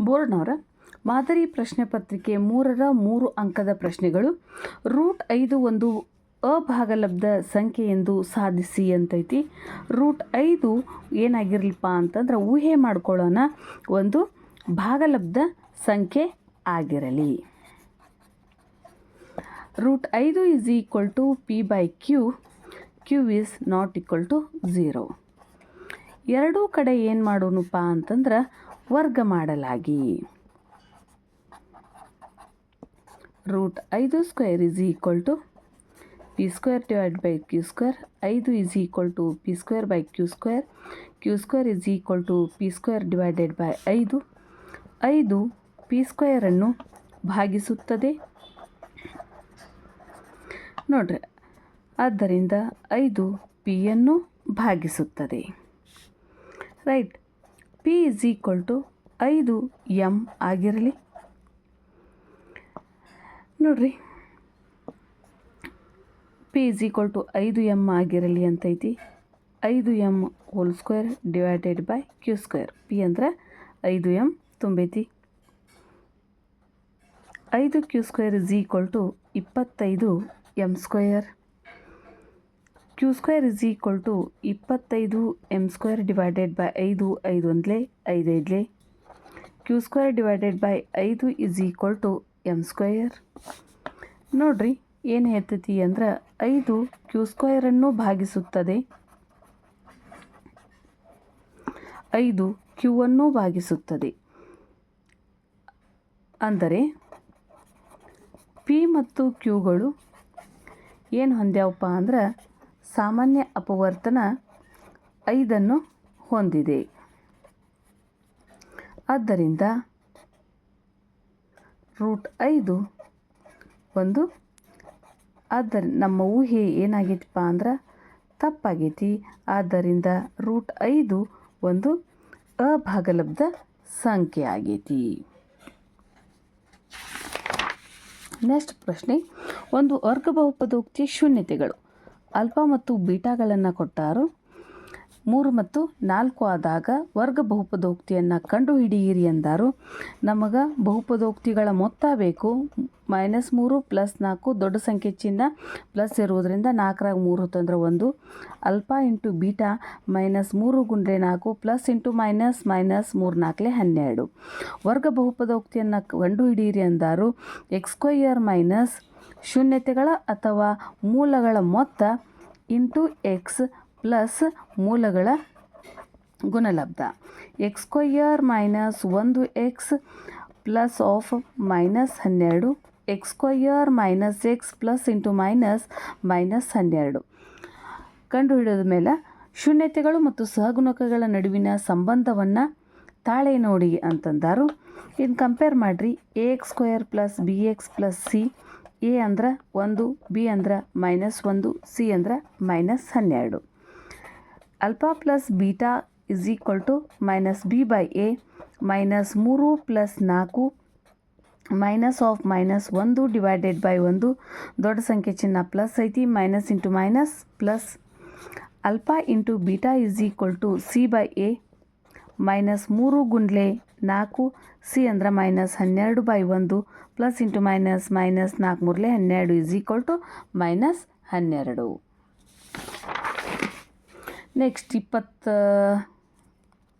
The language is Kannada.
ಬೋರ್ಡ್ನವರ ಮಾದರಿ ಪ್ರಶ್ನೆ ಪತ್ರಿಕೆ ಮೂರರ ಮೂರು ಅಂಕದ ಪ್ರಶ್ನೆಗಳು, ರೂಟ್ ಐದು ಒಂದು ಅಭಾಗಲಬ್ಧ ಸಂಖ್ಯೆ ಎಂದು ಸಾಧಿಸಿ ಅಂತೈತಿ. ರೂಟ್ ಐದು ಏನಾಗಿರ್ಲಿಪ್ಪ ಅಂತಂದ್ರೆ ಊಹೆ ಮಾಡ್ಕೊಳ್ಳೋಣ, ಒಂದು ಭಾಗಲಬ್ಧ ಸಂಖ್ಯೆ ಆಗಿರಲಿ. ರೂಟ್ ಐದು is equal to P by Q Q is not equal to zero. ಎರಡೂ ಕಡೆ ಏನು ಮಾಡೋಣಪ್ಪ ಅಂತಂದ್ರೆ ವರ್ಗ ಮಾಡಲಾಗಿ. ರೂಟ್ ಐದು square is equal to P square divide by Q square. ಐದು is equal to P square by Q square. Q square is equal to P square divided by ಐದು. ಐದು ಪಿ ಸ್ಕ್ವೇರನ್ನು ಭಾಗಿಸುತ್ತದೆ. ನೋಡ್ರಿ, ಆದ್ದರಿಂದ ಐದು ಪಿಯನ್ನು ಭಾಗಿಸುತ್ತದೆ. Right. P is equal to ಐದು ಎಂ ಆಗಿರಲಿ. ನೋಡ್ರಿ. ಪಿ ಇಸ್ ಈಕ್ವಲ್ ಟು ಐದು ಎಂ ಆಗಿರಲಿ ಅಂತೈತಿ. ಐದು M whole square divided by Q square P ಅಂದ್ರೆ ಐದು ಎಂ ತುಂಬೈತಿ. ಐದು Q square is equal to ಇಪ್ಪತ್ತೈದು M square Q square is equal to ಇಪ್ಪತ್ತೈದು ಎಂ ಸ್ಕ್ವೇರ್ ಡಿವೈಡೆಡ್ ಬೈ ಐದು ಐದು ಒಂದಲೇ ಐದೈದಲೇ ಕ್ಯೂ ಸ್ಕ್ವೇರ್ ಡಿವೈಡೆಡ್ ಬೈ ಐದು is equal to M square ನೋಡ್ರಿ, ಏನು ಹೇಳ್ತೈತಿ ಅಂದ್ರೆ ಐದು ಕ್ಯೂ ಸ್ಕ್ವೇರನ್ನು ಭಾಗಿಸುತ್ತದೆ. ಐದು ಕ್ಯೂವನ್ನು ಭಾಗಿಸುತ್ತದೆ. ಅಂದರೆ ಪಿ ಮತ್ತು ಕ್ಯೂಗಳು ಏನು ಹೊಂದ್ಯಾವಪ್ಪ ಅಂದ್ರೆ ಸಾಮಾನ್ಯ ಅಪವರ್ತನ ಐದನ್ನು ಹೊಂದಿದೆ. ಆದ್ದರಿಂದ ರೂಟ್ ಐದು ಒಂದು ಆದ್ದರಿ ನಮ್ಮ ಊಹೆ ಏನಾಗೈತಪ್ಪ ಅಂದ್ರೆ ತಪ್ಪಾಗೈತಿ. ಆದ್ದರಿಂದ ರೂಟ್ ಐದು ಒಂದು ಅಭಾಗಲಬ್ಧ ಸಂಖ್ಯೆ ಆಗೈತಿ. ನೆಕ್ಸ್ಟ್ ಪ್ರಶ್ನೆ, ಒಂದು ವರ್ಗ ಬಹುಪದೋಕ್ತಿ ಶೂನ್ಯತೆಗಳು. ಅಲ್ಫಾ ಮತ್ತು ಬೀಟಾಗಳನ್ನು ಕೊಟ್ಟಾರು. ಮೂರು ಮತ್ತು ನಾಲ್ಕು ಆದಾಗ ವರ್ಗ ಬಹುಪದೋಕ್ತಿಯನ್ನು ಕಂಡುಹಿಡಿಯಿರಿ ಎಂದರು. ನಮಗೆ ಬಹುಪದೋಕ್ತಿಗಳ ಮೊತ್ತ ಬೇಕು. ಮೈನಸ್ ಮೂರು ಪ್ಲಸ್ ನಾಲ್ಕು ದೊಡ್ಡ ಸಂಖ್ಯೆ ಚಿಹ್ನ ಪ್ಲಸ್ ಇರುವುದರಿಂದ ನಾಲ್ಕರಾಗ ಮೂರು ತಂದ್ರೆ ಒಂದು. ಅಲ್ಪಾ ಇಂಟು ಬೀಟಾ ಮೈನಸ್ ಮೂರು ಗುಂಡ್ರೆ ನಾಲ್ಕು ಪ್ಲಸ್ ಇಂಟು ಮೈನಸ್ ಮೈನಸ್ ಮೂರು ನಾಲ್ಕಲೆ ಹನ್ನೆರಡು. ವರ್ಗ ಬಹುಪದೋಕ್ತಿಯನ್ನು ಕಂಡುಹಿಡಿಯಿರಿ ಎಂದರು. ಎಕ್ಸ್ಕ್ವಯರ್ ಮೈನಸ್ ಶೂನ್ಯತೆಗಳ ಅಥವಾ ಮೂಲಗಳ ಮೊತ್ತ ಇಂಟು ಎಕ್ಸ್ ಪ್ಲಸ್ ಮೂಲಗಳ ಗುಣಲಬ್ಧ. ಎಕ್ಸ್ ಸ್ಕ್ವಯರ್ ಮೈನಸ್ ಒಂದು ಎಕ್ಸ್ ಪ್ಲಸ್ ಆಫ್ ಮೈನಸ್ ಹನ್ನೆರಡು. X square minus X plus into minus minus ಹನ್ನೆರಡು. ಕಂಡುಹಿಡಿದ ಮೇಲೆ ಶೂನ್ಯತೆಗಳು ಮತ್ತು ಸಹಗುಣಕಗಳ ನಡುವಿನ ಸಂಬಂಧವನ್ನು ತಾಳೆ ನೋಡಿ ಅಂತಂದಾರು. ಇನ್ನು ಕಂಪೇರ್ ಮಾಡಿರಿ. A X square plus B X plus C A ಅಂದ್ರೆ ಒಂದು, ಬಿ ಅಂದ್ರೆ ಮೈನಸ್ ಒಂದು, ಸಿ ಅಂದ್ರೆ ಮೈನಸ್ ಹನ್ನೆರಡು. Alpha plus beta is equal to minus B by A minus ಮೂರು ಪ್ಲಸ್ ನಾಲ್ಕು ಮೈನಸ್ ಆಫ್ ಮೈನಸ್ ಒಂದು ಡಿವೈಡೆಡ್ ಬೈ ಒಂದು. ದೊಡ್ಡ ಸಂಖ್ಯೆ ಚಿನ್ನ ಪ್ಲಸ್ ಐತಿ, minus into minus plus. Alpha into beta is equal to C by A minus ಮೂರು ಗುಂಡ್ಲೆ ನಾಲ್ಕು, ಸಿ ಅಂದ್ರೆ ಮೈನಸ್ ಹನ್ನೆರಡು ಬೈ ಒಂದು ಪ್ಲಸ್ ಇಂಟು ಮೈನಸ್ ಮೈನಸ್ ನಾಲ್ಕು ಮೂರಲೆ ಹನ್ನೆರಡು ಇಸ್ ಈಕ್ವಲ್ ಟು ಮೈನಸ್ ಹನ್ನೆರಡು. ನೆಕ್ಸ್ಟ್ ಇಪ್ಪತ್ತ